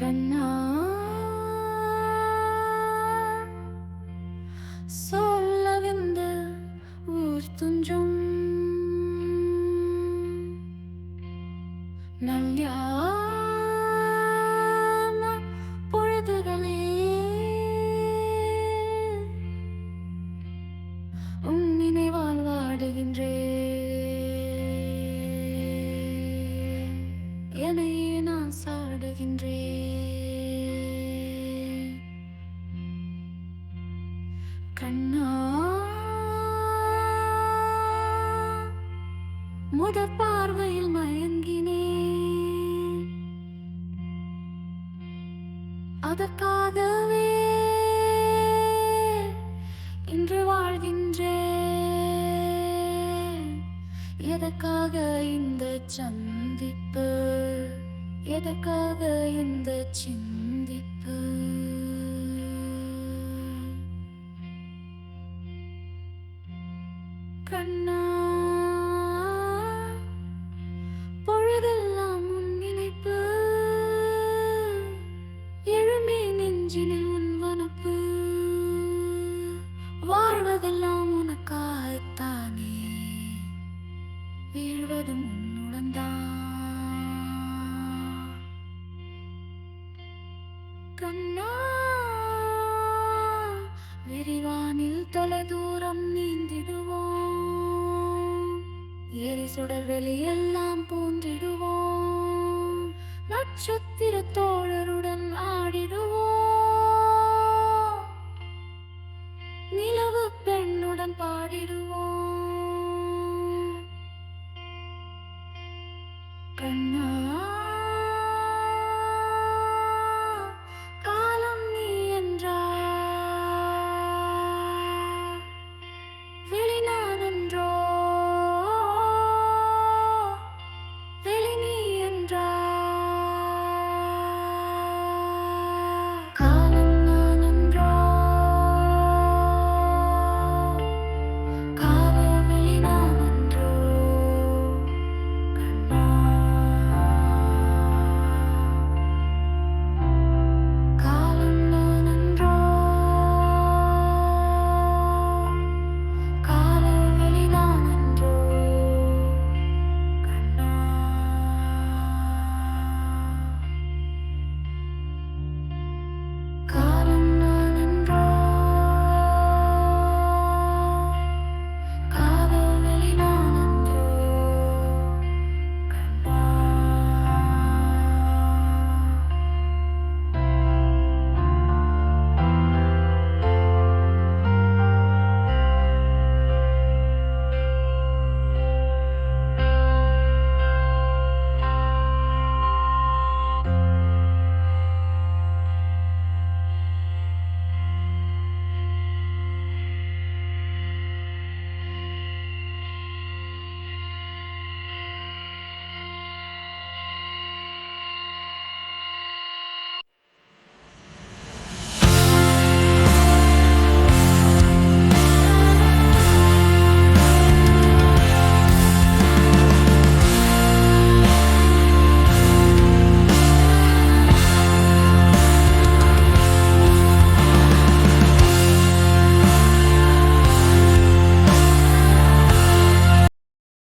கண்ணா. சொல்லவிந்து ஊர் துஞ்சும். நல்யான பொழுதுகளே. உன் நினைவால் வாடுகின்றே. என்னையே நான் சாடுகின்றேன் கண்ணா முத பார்வையில் மயங்கினேன். அதற்காகவே இன்று வாழ்கின்றேன். எதற்காக இந்த சந்திப்பு? எதற்காக இந்த சிந்திப்பு? கண்ணா பொழுதெல்லாம் உன் நினைப்பு எழுமே நெஞ்சினில் உன் வனப்பு. வாழ்வதெல்லாம் உனக்காகத்தானே. வீழ்வதும் உன்னுடன் கண்ணா விரிவானில் தொலைதூரம் நீந்திடுவோம். எரி சுடர் வெளியெல்லாம் பூந்திடுவோம். நட்சத்திர தோழருடன் ஆடிடுவோம். நிலவு பெண்ணுடன் பாடிடுவோம். கண்ணா